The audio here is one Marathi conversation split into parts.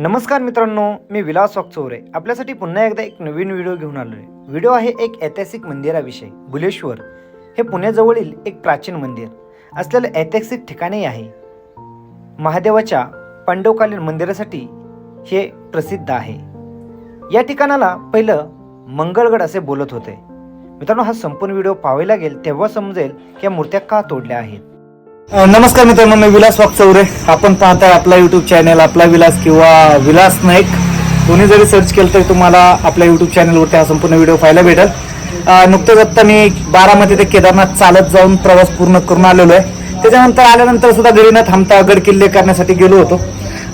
नमस्कार मित्रांनो मी विलास वाकचौरे. आपल्यासाठी पुन्हा एकदा एक नवीन व्हिडिओ घेऊन आलो आहे व्हिडिओ आहे एक ऐतिहासिक मंदिराविषयी बुलेश्वर. हे पुण्याजवळील एक प्राचीन मंदिर. असलेलं ऐतिहासिक ठिकाणही आहे. महादेवाच्या पांडवकालीन मंदिरासाठी हे प्रसिद्ध आहे. या ठिकाणाला पहिलं मंगळगड असे बोलत होते. मित्रांनो हा संपूर्ण व्हिडिओ पाहावा लागेल तेव्हा समजेल की या मूर्त्या का तोडल्या आहेत. नमस्कार मित्रांनो मी विलास वाकचौरे आपण पाहताय आपला युट्यूब चॅनल आपला विलास किंवा विलास नाईक. कोणी जरी सर्च केलं तरी तुम्हाला आपल्या युट्यूब चॅनलवरती हा संपूर्ण व्हिडिओ पाहायला भेटेल. नुकतंच आत्ता मी बारामती ते केदारनाथ चालत जाऊन प्रवास पूर्ण करून आलेलो आहे. त्याच्यानंतर आल्यानंतर सुद्धा घरी न थांबता गड किल्ले करण्यासाठी गेलो होतो.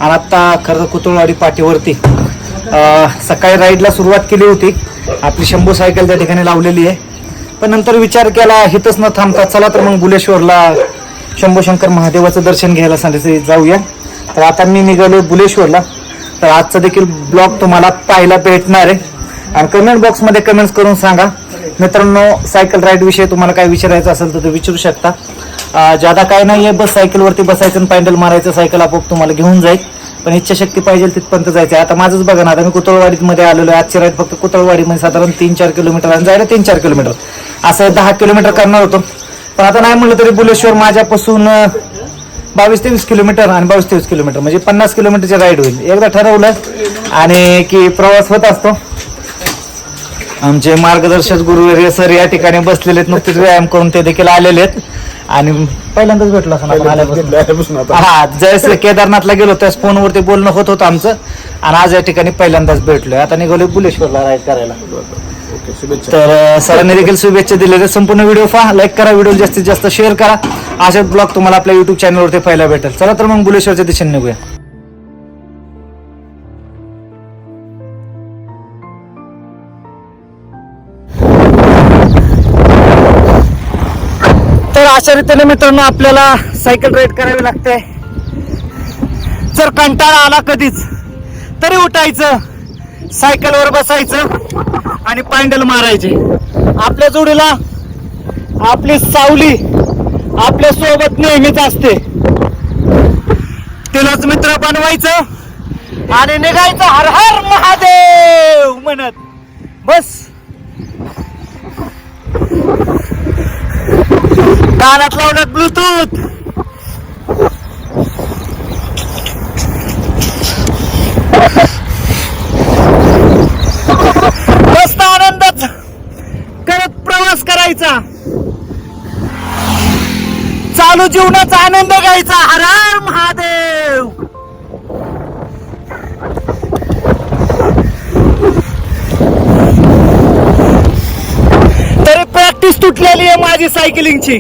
आणि आत्ता खरं कुतुळवाडी पाठीवरती सकाळी राईडला सुरुवात केली होती. आपली शंभू सायकल त्या ठिकाणी लावलेली आहे. पण नंतर विचार केला हिथंच न थांबता चला तर मग बुलेश्वरला शंभूशंकर महादेवाचं दर्शन घ्यायला सांगितलं जाऊया. तर आता मी निघालो बुलेश्वरला. तर आजचा देखील ब्लॉग तुम्हाला पाहायला भेटणार आहे. आणि कमेंट बॉक्समध्ये कमेंट्स करून सांगा. मित्रांनो सायकल राईड विषयी तुम्हाला काय विचारायचं असेल तर ते विचारू शकता. ज्यादा काय नाही आहे बस सायकलवरती बसायचं आणि पॅन्डल मारायचं सायकल आपोआप तुम्हाला घेऊन जाईल. पण इच्छाशक्ती पाहिजे तिथपर्यंत जायचं आहे आता माझंच बघा ना आता मी कुतळवाडीमध्ये आलेलो आहे. आजची राईड फक्त कुतळवाडीमध्ये साधारण तीन चार किलोमीटर आणि जायला तीन चार किलोमीटर. असं दहा किलोमीटर करणार होतो. पण आता नाही म्हणलं तरी बुलेश्वर माझ्यापासून बावीस तेवीस किलोमीटर आणि बावीस तेवीस किलोमीटर म्हणजे पन्नास किलोमीटरची राईड होईल. एकदा ठरवलं आणि की प्रवास होत असतो. आमचे मार्गदर्शक गुरु सर या ठिकाणी बसलेले आहेत नुकतेच व्यायाम करून ते देखील आलेले आहेत. आणि पहिल्यांदाच भेटलो असं हा जयस केदारनाथला गेलो त्याच फोनवरती बोलणं होत होतं आमचं. आणि आज या ठिकाणी पहिल्यांदाच भेटलोय. आता निघालोय बुलेश्वरला राईड करायला. तर अं, सरांनी देखील शुभेच्छा दिलेल्या संपूर्ण व्हिडिओ पहा लाईक करा व्हिडिओ जास्तीत जास्त शेअर करा. अशाच ब्लॉग तुम्हाला आपल्या युट्यूब चॅनलवरती पाहायला भेटेल. चला तर मग बुलेश्वरच्या दिशेने निघूया. तर अशा रीतीने मित्रांनो आपल्याला सायकल राईड करावी लागते. जर कंटाळा आला कधीच तरी उठायचं. सायकलवर बसायचं. आणि पांडल मारायचे. आपल्या जोडीला आपली सावली आपल्यासोबत नेहमीच असते. तिलाच मित्र बनवायचं आणि निघायचं हर हर महादेव म्हणत. बस. कानात लावण्यात ब्लूटूथ मस्त आनंदात करत घ्यायचा. चालू जीवनाचा आनंद घ्यायचा. हर हर महादेव. तरी प्रॅक्टिस तुटलेली आहे माझी सायकलिंगची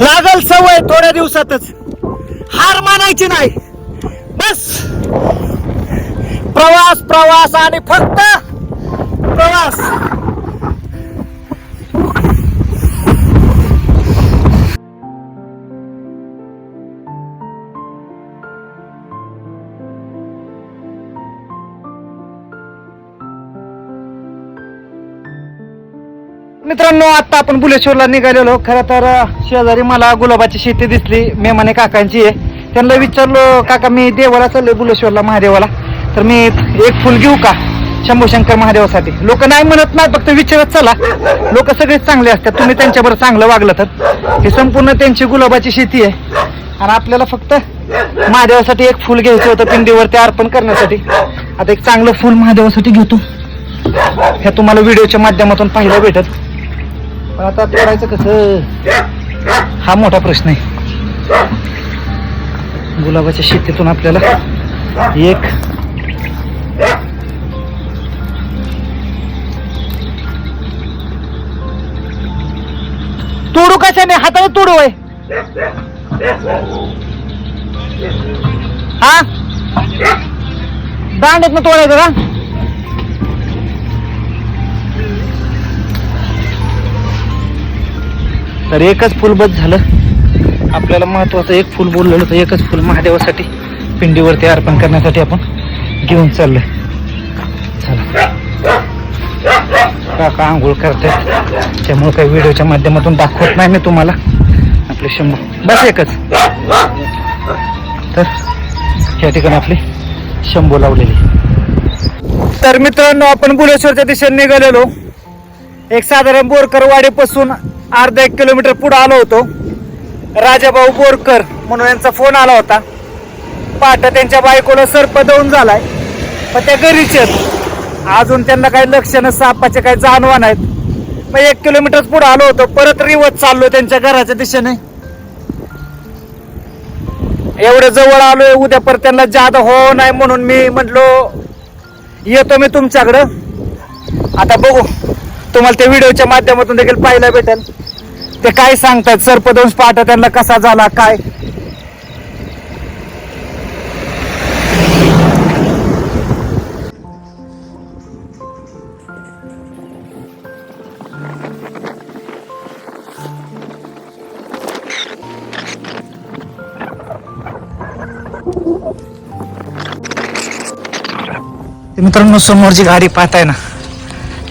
लागल सवय थोड्या दिवसातच. हार मानायची नाही. बस. प्रवास प्रवास आणि फक्त प्रवास मित्रांनो आता आपण बुलेश्वरला निघालेलो. खरं तर शेजारी मला गुलाबाची शेती दिसली. मेमाने काकांची आहे. त्यांना विचारलो काका मी देवाला चाललोय बुलेश्वरला महादेवाला. तर मी एक फुल घेऊ का? शंभू शंकर महादेवासाठी. लोक नाही म्हणत नाही फक्त विचारत चला. लोक सगळेच चांगले असतात. तुम्ही त्यांच्याबरोबर चांगलं वागलं तर. हे संपूर्ण त्यांची गुलाबाची शेती आहे. आणि आपल्याला फक्त महादेवासाठी एक फुल घ्यायचं होतं पिंडीवरती अर्पण करण्यासाठी. आता एक चांगलं फुल महादेवासाठी घेतो. हे तुम्हाला व्हिडिओच्या माध्यमातून पाहायला भेटत. पण आता करायचं कसं? हा मोठा प्रश्न आहे. गुलाबाच्या शेतीतून आपल्याला एक तोडू कशाने? हाताने तोडू आहे हा? दांड आहेत ना तोडायचं का? तर एकच फुल बस झालं. आपल्याला महत्वाचं एक फुल बोललेलं तर एकच फुल महादेवासाठी पिंडीवरती अर्पण करण्यासाठी आपण घेऊन चाललोय. चला. काका आंघोळ करतात त्यामुळे काही व्हिडिओच्या माध्यमातून दाखवत नाही मी तुम्हाला. आपले शंभर बस एकच. तर या ठिकाणी आपली शंभू लावलेली. तर मित्रांनो आपण बुलेश्वरच्या दिशेने निघालेलो. एक साधारण बोरकर वाडीपासून अर्धा एक किलोमीटर पुढे आलो होतो. राजाभाऊ बोरकर म्हणून यांचा फोन आला होता. पाठ त्यांच्या बायकोला सर्प दौन झालाय. पण त्या घरीच अजून त्यांना काही लक्षणं सापाचे काही जाणवा नाहीत मग एक किलोमीटर पुढे आलो होतो परत रिवत चाललो त्यांच्या घराच्या दिशेने. एवढं जवळ आलोय उद्या परत त्यांना जादा हो नाही म्हणून मी म्हटलो येतो मी तुमच्याकडं. आता बघू तुम्हाला त्या व्हिडिओच्या माध्यमातून देखील पाहायला भेटेल. ते काय सांगतात सर्पदंश पाठ त्यांना कसा झाला काय? मित्रांनो समोर जी गाडी पाहताय ना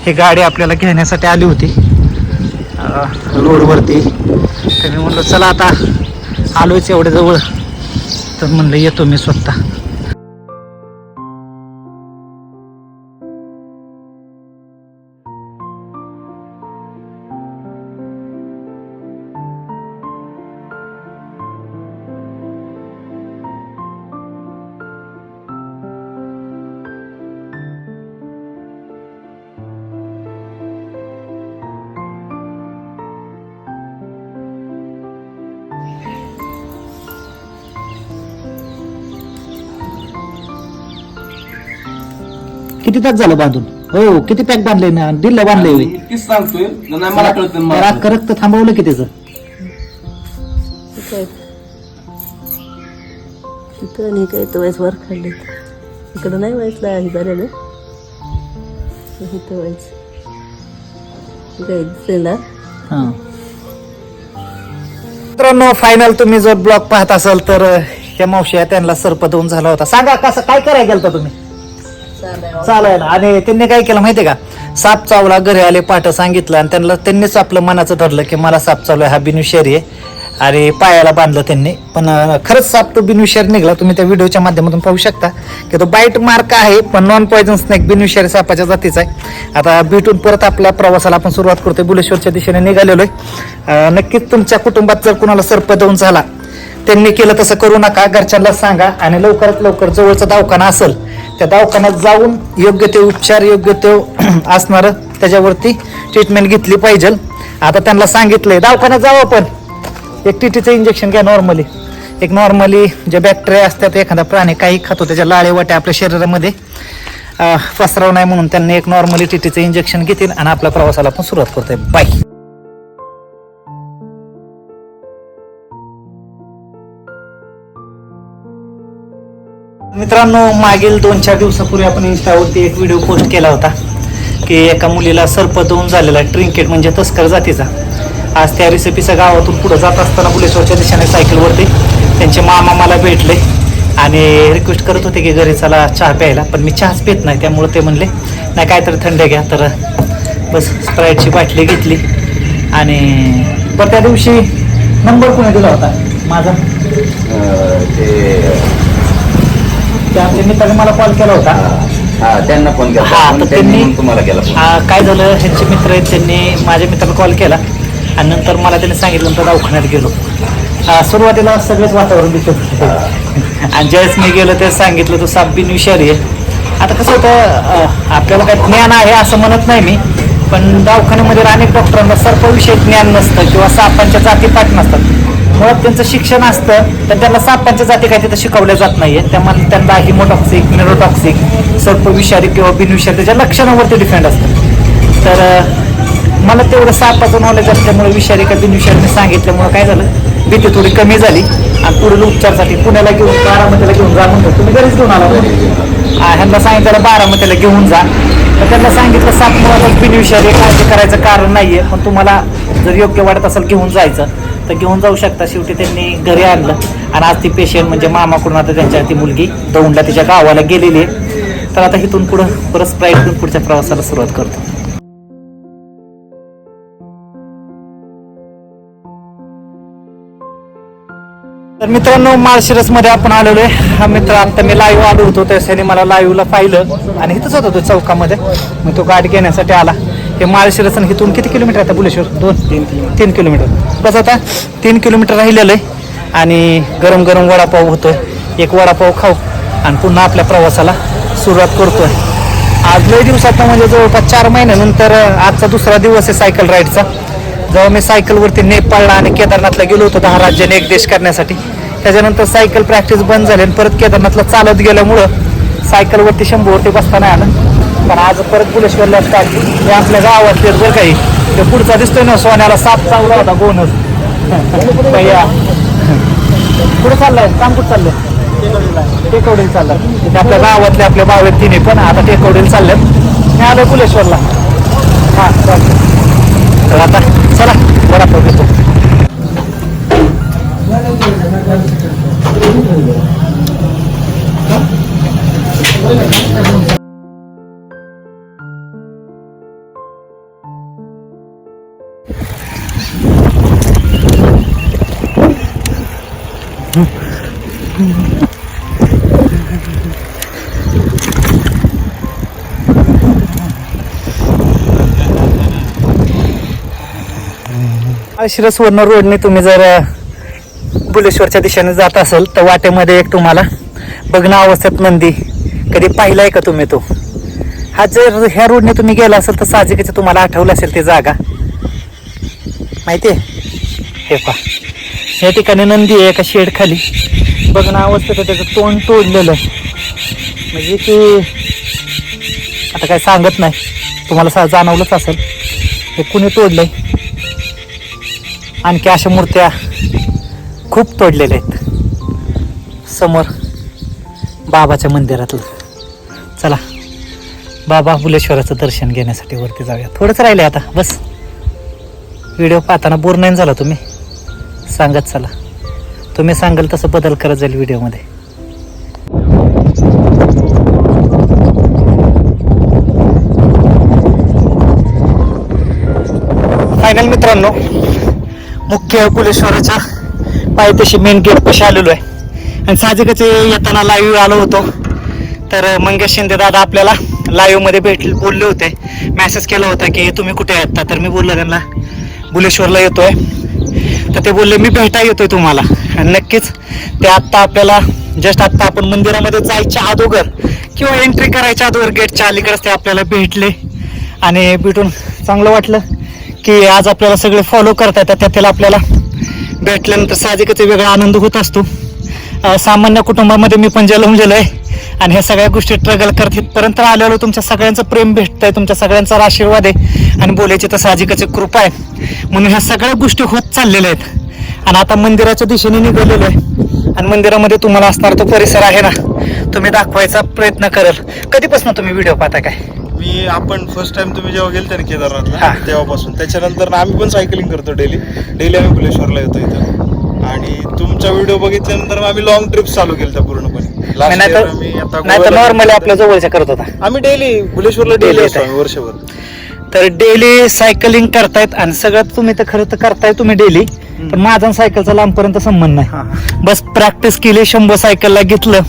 ही गाडी आपल्याला घेण्यासाठी आली होती. रोडवरती. तर मी म्हणलं चला आता आलोच एवढ्या जवळ. तर म्हणलं येतो मी स्वतः. किती तास झालं बांधून? हो किती पॅक बांधले ना? दिल्लं बांधले तीच सांगतोय नाही मला कळत नाही मला रक्त थांबवलं की त्याचं. इथं आणि काय तर व्हायचं वर खाल्ले इकडं नाही व्हायचं हे झालेलं इथं हे काय दिसेल ना. हा. मित्रांनो फायनल तुम्ही जर ब्लॉग पाहत असाल तर अं, ह्या मावशी आहे, त्यांना सर्प देऊन झाला होता. सांगा कसं काय करायला गेलता तुम्ही? चालायला आणि त्यांनी काय केलं माहितीये का? साप चावला घरी आले पाठ सांगितलं आणि त्यांना त्यांनीच आपलं मनाचं ठरलं की मला साप चावला हा बिनविषारी आहे. आणि पायाला बांधलं त्यांनी. पण खरंच साप तो बिनविषारी निघाला. तुम्ही त्या व्हिडिओच्या माध्यमातून पाहू शकता. की तो बाईट मार्क आहे पण नॉन पॉयझन स्नॅक बिनविषारी सापाच्या जातीचा आहे. आता भेटून परत आपल्या प्रवासाला आपण सुरुवात करतोय. बुलेश्वरच्या दिशेने निघालेलो आहे नक्कीच तुमच्या कुटुंबात जर कुणाला सर्प देऊन झाला त्यांनी केलं तसं करू नका. घरच्यांना सांगा आणि लवकरात लवकर जवळचा दवाखाना असेल त्या दवाखान्यात जाऊन योग्य ते उपचार योग्य ते असणारं त्याच्यावरती ट्रीटमेंट घेतली पाहिजे. आता त्यांना सांगितलंय दवाखान्यात जावं पण. एक टीटीचं इंजेक्शन घ्या नॉर्मली एक नॉर्मली जे बॅक्टेरिया असतात एखादा प्राणी काही खातो त्याच्या लाळे वाट्या आपल्या शरीरामध्ये पसराव नाही म्हणून त्यांनी एक नॉर्मली टीटीचं इंजेक्शन घेतील आणि आपल्या प्रवासाला आपण सुरुवात करतोय. बाय मित्रांनो मागील दोन चार दिवसापूर्वी आपण इंस्टावरती एक व्हिडिओ पोस्ट केला होता की एका मुलीला सर्प देऊन झालेला ट्रिंकेट म्हणजे तस्कर जातीचा. आज त्या रेसिपीचा गावातून पुढे जात असताना बुलेश्वरच्या दिशेने सायकलवरती त्यांचे मामा मला भेटले आणि रिक्वेस्ट करत होते की घरी चला चहा प्यायला पण मी चहाच पित नाही त्यामुळे ते म्हणले नाही काहीतरी थंड घ्या. तर बस स्प्राईटची बाटली घेतली आणि पण त्या दिवशी नंबर कोणी दिला होता? माझा? ते ते आमच्या मित्राने मला कॉल केला होता. हा त्यांना फोन केला हा, तर त्यांनी तुम्हाला केला phone. हा, काय झालं ह्यांचे मित्र आहेत त्यांनी माझ्या मित्राला कॉल केला. आणि नंतर मला त्यांनी सांगितलं नंतर दवाखान्यात गेलो. सुरुवातीला सगळेच वातावरण दिसत होते. आणि ज्यावेळेस मी गेलो त्यावेळेस सांगितलं तो साप बिन विषारी आहे. आता कसं होतं अं, आपल्याला काय ज्ञान आहे असं म्हणत नाही मी पण दवाखान्यामध्ये अनेक डॉक्टरांना सर्पविषयी ज्ञान नसतं किंवा सापांच्या जाती पाठ नसतात. मुळात त्यांचं शिक्षण असतं तर त्यांना सापांच्या जाती काही तिथं शिकवल्या जात नाहीये. त्यामुळे त्यांना हिमोटॉक्सिक सर्व विषारी किंवा बिनविषारी त्याच्या लक्षणावरती डिपेंड असतं. तर मला तेवढं सापाचं नॉलेज असल्यामुळे विषारी का बिनविषारीने मी काय झालं? भीती थोडी कमी झाली. आणि पुढील उपचारसाठी पुण्याला घेऊन बारामतीला घेऊन जा म्हणतो. तुम्ही घरीच घेऊन आला ह्यांना सांगितलं बारामतीला घेऊन जा. तर त्यांना सांगितलं साप मुळातच बिनविषारी काळजी करायचं कारण नाहीये. पण तुम्हाला जर योग्य वाटत असेल घेऊन जायचं. तर घेऊन जाऊ शकता. शेवटी त्यांनी घरी आणलं. आणि आज ती पेशंट म्हणजे मामाकडून आता त्यांच्या ती मुलगी दौंडला तिच्या गावाला गेलेली आहे. तर आता इथून पुढं परत स्प्राईट घेऊन पुढच्या प्रवासाला सुरुवात करतो. तर मित्रांनो माळशिरसमध्ये आपण आलेलो आहे. हा मित्र आता मी लाईव्ह आलो होतो त्याने मला लाईव्हला पाहिलं. आणि इथंच होता तो चौकामध्ये. मग तो गाडी घेण्यासाठी आला. हे माळशिरस आणि इथून किती किलोमीटर आता बुलेश्वर? दोन? तीन तीन किलोमीटर. बस आता तीन किलोमीटर राहिलेलं आहे आणि गरम गरम वडापाव होतोय. एक वडापाव खाऊ आणि पुन्हा आपल्या प्रवासाला सुरुवात करतोय. आज लय दिवसात म्हणजे जवळपास चार महिन्यानंतर आजचा दुसरा दिवस आहे सायकल राईडचा. जेव्हा मी सायकलवरती नेपाळला आणि केदारनाथला गेलो होतो दहा राज्याने एक देश करण्यासाठी. त्याच्यानंतर सायकल प्रॅक्टिस बंद झाली आणि परत केदारनाथला चालत गेल्यामुळं सायकलवरती शंभरवरती बसता नाही आलं. पण आज परत बुलेश्वरला असतात हे आपल्या गावात तेच बरं काही ते पुढचा दिसतोय ना सोन्याला साप चावला होता बोनस भैया. कुठं चाललाय? काम कुठं चाललंय? टेकवडीला चाललं तिथे आपल्या गावातले आपले भाव तिने पण आता टेकवडीला चाललं मी आलो बुलेश्वरला. हां चालतं तर आता चला वडापाव घेतो. शिरसवर्ण रोडने तुम्ही जर बुलेश्वरच्या दिशेने जात असाल तर वाटेमध्ये एक तुम्हाला बघणं अवस्थेत नंदी. कधी पाहिलाय का तुम्ही तो? हा जर ह्या रोडने तुम्ही गेला असेल तर साहजिकच तुम्हाला आठवलं असेल ती जागा. माहितीये? हे पा या ठिकाणी नंदी आहे एका शेड खाली बघणं अवस्थेत तर त्याचं तोंड तोडलेलं. आहे म्हणजे की आता काय सांगत नाही. तुम्हाला सा जाणवलंच असेल. हे कुणी तोडलंय? आणखी अशा मूर्त्या खूप तोडलेल्या आहेत. समोर बाबाच्या मंदिरातलं. चला बाबा बुलेश्वराचं दर्शन घेण्यासाठी वरती जाऊया. थोडंच राहिले आता बस. व्हिडिओ पाहताना बोर नाही झाला तुम्ही? सांगत चला. तुम्ही सांगाल तसं बदल करत जाईल व्हिडिओमध्ये. फायनल मित्रांनो मुख्य कुलेश्वराच्या पायथ्याशी मेन गेट पशी आलेलो आहे. आणि साहजिकच येताना लाईव्ह आलो होतो. तर मंगेश शिंदे दादा आपल्याला लाईव्हमध्ये भेट बोलले होते. मेसेज केला होता की तुम्ही कुठे आहेत? तर मी बोललो त्यांना बुलेश्वरला येतोय. तर ते बोलले मी भेटा येतोय तुम्हाला. आणि नक्कीच ते आत्ता आपल्याला जस्ट आत्ता आपण मंदिरामध्ये जायच्या अगोदर किंवा एंट्री करायच्या अगोदर गेटच्या अलीकडेच ते आपल्याला भेटले. आणि भेटून चांगलं वाटलं की आज आपल्याला सगळे फॉलो करता येतात त्यातील आपल्याला भेटल्यानंतर साहजिकच वेगळा आनंद होत असतो. सामान्य कुटुंबामध्ये मी पण जलमलेलो आहे आणि ह्या सगळ्या गोष्टी स्ट्रगल करत इथपर्यंत आलेलो तुमच्या सगळ्यांचं प्रेम भेटतंय तुमच्या सगळ्यांचा आशीर्वाद आहे. आणि बोलायची तर साहजिकच कृपा आहे. म्हणून ह्या सगळ्या गोष्टी होत चाललेल्या आहेत. आणि आता मंदिराच्या दिशेने निघालेलो आहे. आणि मंदिरामध्ये तुम्हाला असणार तो परिसर आहे ना तुम्ही दाखवायचा प्रयत्न करेल. कधीपासून तुम्ही व्हिडिओ पाहता काय? मी आपण फर्स्ट टाइम तुम्ही जेव्हा गेलते ना हा. केदारनाथला तेव्हापासून. त्याच्यानंतर ना आम्ही पण सायकलिंग करतो डेली डेली आम्ही भुलेश्वरला येतो इथं. आणि तुमचा व्हिडिओ बघितल्यानंतर आम्ही लॉंग ट्रिप चालू केल्या पूर्णपणे. Last नाही year तर आम्ही आता नाही तर गोव्याला नॉर्मली आपल्या जवळच्या करत होता. आम्ही डेली भुलेश्वरला Daily डेली येत असतो आहे. आम्ही वर्षभर. तर डेली सायकलिंग करतायत आणि सगळ्यात तुम्ही तर खरं तर करताय तुम्ही डेली पण माझा आणि सायकलचा लांबपर्यंत संबंध नाही. बस प्रॅक्टिस केली शंभर सायकलला घेतलं.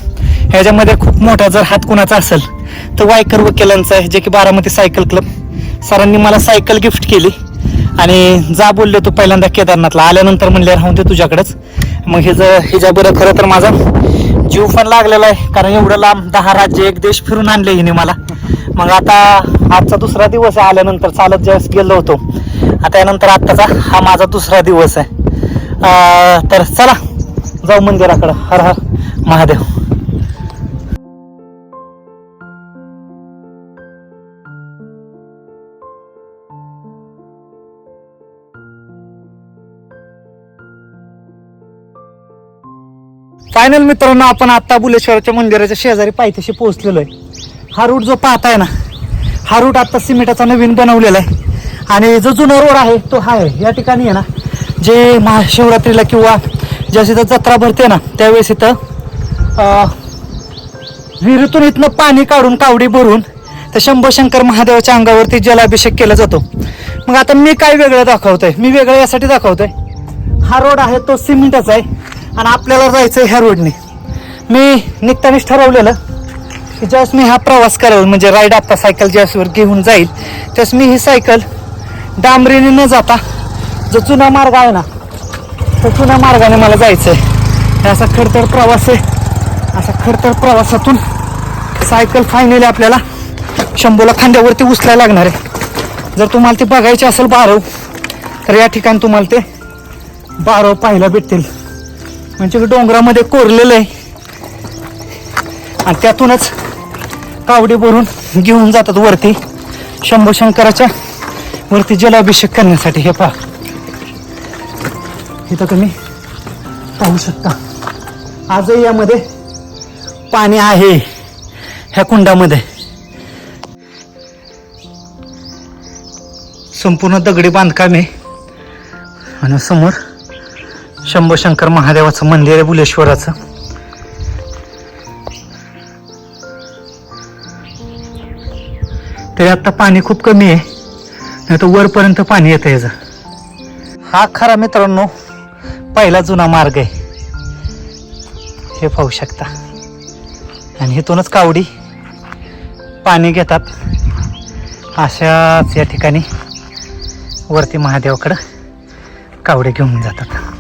ह्याच्यामध्ये खूप मोठा जर हात कुणाचा असेल तर वायकर वकिलांचा आहे जे की बारामती सायकल क्लब सरांनी मला सायकल गिफ्ट केली. आणि जा बोलले तू पहिल्यांदा केदारनाथला. आल्यानंतर म्हणले राहून ते तुझ्याकडेच. मग हे जर बरं खरं तर माझा जीव पण लागलेला आहे. कारण एवढं लांब दहा राज्य एक देश फिरून आणले हिने मला. मग आता आजचा दुसरा दिवस आहे. आल्यानंतर चालत ज्यावेळेस गेलो होतो. आता यानंतर आत्ताचा हा माझा दुसरा दिवस आहे. तर चला जाऊ मंदिराकडं. हर हर महादेव. फायनल मित्रांनो आपण आता बुलेश्वराच्या मंदिराच्या शेजारी पायथ्याशी पोहोचलेलो आहे. हा रूट जो पाहताय ना हा रूट आता सिमेंटाचा नवीन बनवलेला आहे. आणि जो जुना रोड आहे तो हा आहे या ठिकाणी आहे ना जे महाशिवरात्रीला किंवा ज्या इथं जत्रा भरते ना त्यावेळेस इथं विहिरीतून इथनं पाणी काढून कावडी भरून तर शंभशंकर महादेवाच्या अंगावरती जलाभिषेक केला जातो. मग आता मी काय वेगळं दाखवतोय? मी वेगळं यासाठी दाखवतोय. हा रोड आहे तो सिमेंटचा आहे. आणि आपल्याला जायचं ह्या रोडने मी निघतानीच ठरवलेलं की ज्यावेळेस मी हा प्रवास करेल म्हणजे राईड आता सायकल ज्यावेळेसवर घेऊन जाईल त्यास मी ही सायकल डांबरीने न जाता जो जुना मार्ग आहे ना तो जुन्या मार्गाने मला जायचं आहे असा खडतर प्रवास आहे. असा खडतर प्रवासातून सायकल फायनली आपल्याला शंभूला खांद्यावरती उचलायला लागणार आहे. जर तुम्हाला ते बघायचे असेल बारव तर या ठिकाणी तुम्हाला ते बारव पाहायला भेटतील. म्हणजे डोंगरामध्ये कोरलेलं आहे. आणि त्यातूनच कावडी भरून घेऊन जातात वरती. शंभू शंकराच्या वरती जलाभिषेक करण्यासाठी. हे पहा. इथं तुम्ही पाहू शकता. आजही यामध्ये पाणी आहे. ह्या कुंडामध्ये. संपूर्ण दगडी बांधकाम आहे आणि समोर शंभशंकर महादेवाचं मंदिर आहे बुलेश्वराचं. तरी आता पाणी खूप कमी आहे. नाही तर वरपर्यंत पाणी येतं याचं. हा खरा मित्रांनो पहिला जुना मार्ग आहे. हे पाहू शकता. आणि इथूनच कावडी पाणी घेतात. अशाच या ठिकाणी वरती महादेवाकडं कावडे घेऊन जातात.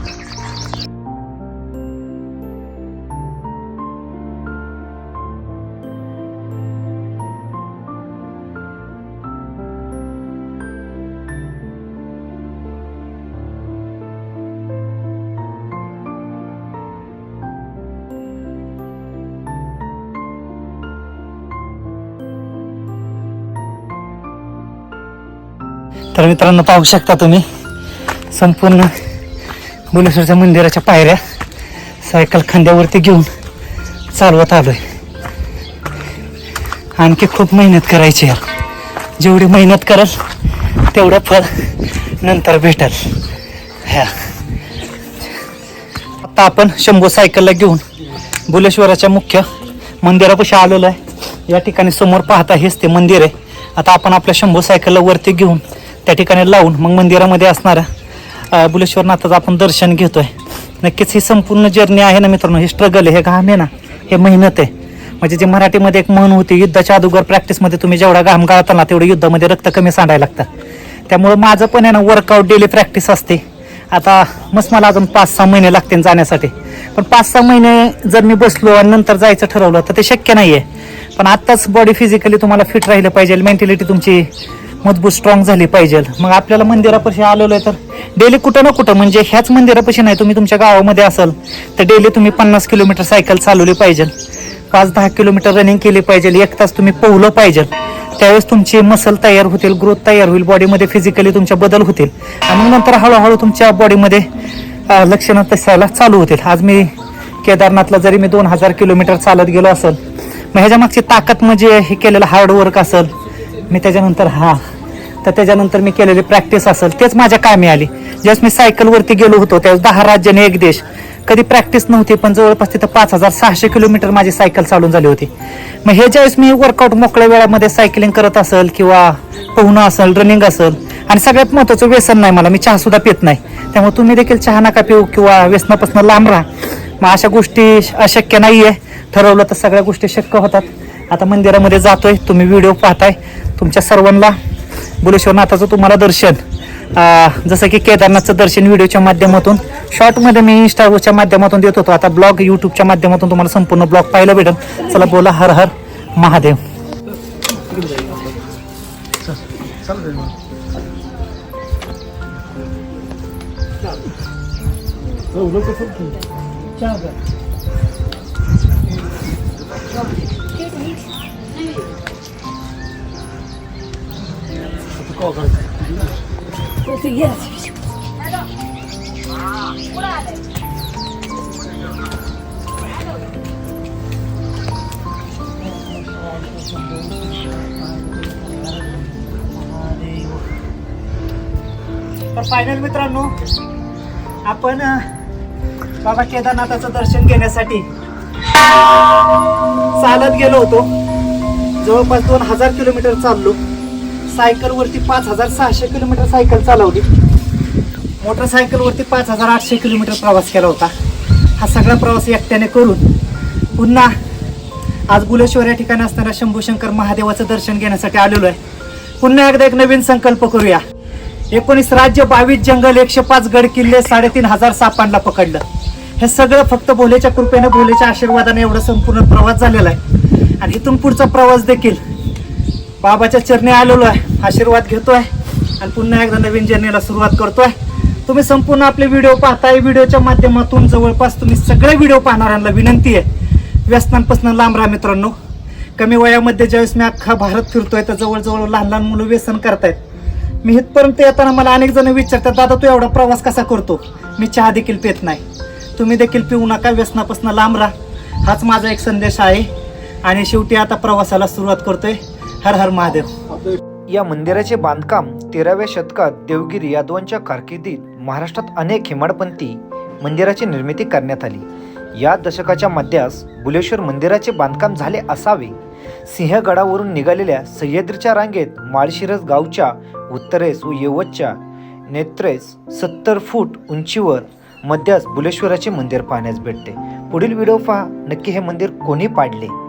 तर मित्रांनो पाहू शकता तुम्ही संपूर्ण बुलेश्वरच्या मंदिराच्या पायऱ्या सायकल खांद्यावरती घेऊन चालवत आलोय. आणखी खूप मेहनत करायची यार. जेवढी मेहनत करल तेवढं फळ नंतर भेटल. ह्या. आता आपण शंभू सायकलला घेऊन बुलेश्वराच्या मुख्य मंदिरापाशी आलेलो आहे. या ठिकाणी समोर पाहता हेच ते मंदिर आहे. आता आपण आपल्या शंभू सायकलला वरती घेऊन त्या ठिकाणी लावून मग मंदिरामध्ये असणारं. बुलेश्वरनाथाचं आपण दर्शन घेतो आहे नक्कीच ही संपूर्ण जर्नी आहे ना मित्रांनो हे स्ट्रगल आहे. हे घाम आहे ना हे मेहनत आहे. म्हणजे जे मराठीमध्ये एक म्हण होती युद्धाच्या अगोदर प्रॅक्टिसमध्ये तुम्ही जेवढा घाम गाळता ना तेवढं युद्धामध्ये रक्त कमी सांडायला लागतं. त्यामुळं माझं पण आहे ना वर्कआउट डेली प्रॅक्टिस असते. आता मस्त मला अजून पाच सहा महिने लागतील जाण्यासाठी. पण पाच सहा महिने जर मी बसलो आणि नंतर जायचं ठरवलं तर ते शक्य नाही आहे पण आत्ताच बॉडी फिजिकली तुम्हाला फिट राहिलं पाहिजे मेंटॅलिटी तुमची मजबूत स्ट्रॉंग झाली पाहिजे. मग आपल्याला मंदिरापाशी आलेलो आहे तर डेली कुठं ना कुठं म्हणजे ह्याच मंदिरापाशी नाही तुम्ही तुमच्या गावामध्ये असाल तर डेली तुम्ही पन्नास किलोमीटर सायकल चालवली पाहिजे. पाच दहा किलोमीटर रनिंग केली पाहिजे एक तास तुम्ही पोहलं पाहिजे. त्यावेळेस तुमची मसल तयार होतील ग्रोथ तयार होईल बॉडीमध्ये फिजिकली तुमच्या बदल होतील. आणि मग नंतर हळूहळू तुमच्या बॉडीमध्ये लक्षणं तसायला चालू होतील. आज मी केदारनाथला जरी मी दोन हजार किलोमीटर चालत गेलो असेल मग ह्याच्या मागची ताकद म्हणजे हे केलेलं हार्डवर्क असेल मी त्याच्यानंतर हा. तर त्याच्यानंतर मी केलेली प्रॅक्टिस असेल तेच माझ्या कामी आली. ज्यावेळेस मी सायकलवरती गेलो होतो त्यावेळेस दहा राज्याने एक देश. कधी प्रॅक्टिस नव्हती पण जवळपास तिथं पाच हजार सहाशे किलोमीटर माझी सायकल चालून झाली होती. मग हे ज्यावेळेस मी वर्कआउट मोकळ्या वेळामध्ये सायकलिंग करत असेल किंवा पोहणं असेल रनिंग असेल आणि सगळ्यात महत्त्वाचं व्यसन नाही मला मी चहा सुद्धा पित नाही. त्यामुळे तुम्ही देखील चहा नका पिऊ किंवा व्यसनापासून लांब राहा. मग अशा गोष्टी अशक्य नाही आहे ठरवलं तर सगळ्या गोष्टी शक्य होतात. आता मंदिरामध्ये जातोय तुम्ही व्हिडिओ पाहताय. तुमच्या सर्वांना बुलेश्वरनाथाचं तुम्हाला दर्शन. जसं की केदारनाथचं दर्शन व्हिडिओच्या माध्यमातून शॉर्टमध्ये मी इंस्टाग्रामच्या माध्यमातून देत होतो. आता ब्लॉग यूट्यूबच्या माध्यमातून तुम्हाला संपूर्ण ब्लॉग पाहायला भेटेल. चला बोला हर हर महादेव. तर फायनल मित्रांनो आपण बाबा केदारनाथाचं दर्शन घेण्यासाठी चालत गेलो होतो. जवळपास दोन हजार किलोमीटर चाललो. सायकलवरती पाच हजार सहाशे किलोमीटर सायकल चालवली. मोटरसायकलवरती पाच हजार आठशे किलोमीटर प्रवास केला होता. हा सगळा प्रवास एकट्याने करून पुन्हा आज बुलेश्वर या ठिकाणी असताना शंभूशंकर महादेवाचं दर्शन घेण्यासाठी आलेलो आहे. पुन्हा एकदा एक नवीन संकल्प करूया. एकोणीस राज्य बावीस जंगल एकशे पाच गड किल्ले साडेतीन हजार सापांना पकडलं. हे सगळं फक्त भोलेच्या कृपेने भोलेच्या आशीर्वादाने एवढा संपूर्ण प्रवास झालेला आहे. आणि इथून पुढचा प्रवास देखील बाबाच्या चरणी आलेलो आहे आशीर्वाद घेतोय आणि पुन्हा एकदा नवीन जर्नीला सुरुवात करतोय. तुम्ही संपूर्ण आपले व्हिडिओ पाहताय. व्हिडिओच्या माध्यमातून जवळपास तुम्ही सगळे व्हिडिओ पाहणाऱ्यांना विनंती आहे. व्यसनांपासून लांब राहा मित्रांनो. कमी वयामध्ये ज्यावेळेस मी अख्खा भारत फिरतोय तर जवळजवळ लहान लहान मुलं व्यसन करतायत. मी इथपर्यंत येताना मला अनेक जण विचारतात दादा तू एवढा प्रवास कसा करतो? मी चहा देखील पित नाही. तुम्ही देखील पिऊ नका व्यसनापासून लांब राहा. हाच माझा एक संदेश आहे. आणि शेवटी आता प्रवासाला सुरुवात करतोय. हर हर महादेव. या मंदिराचे बांधकाम तेराव्या शतकात देवगिरी यादवांच्या कारकिर्दीत महाराष्ट्रात अनेक हेमाडपंथी मंदिराची निर्मिती करण्यात आली. या दशकाच्या मध्यास बुलेश्वर मंदिराचे बांधकाम झाले असावे. सिंहगडावरून निघालेल्या सह्याद्रीच्या रांगेत माळशिरस गावच्या उत्तरेस व येवतच्या नेत्रेस सत्तर फूट उंचीवर मध्यास बुलेश्वराचे मंदिर पाहण्यास भेटते. पुढील व्हिडिओ पहा. नक्की हे मंदिर कोणी पाडले?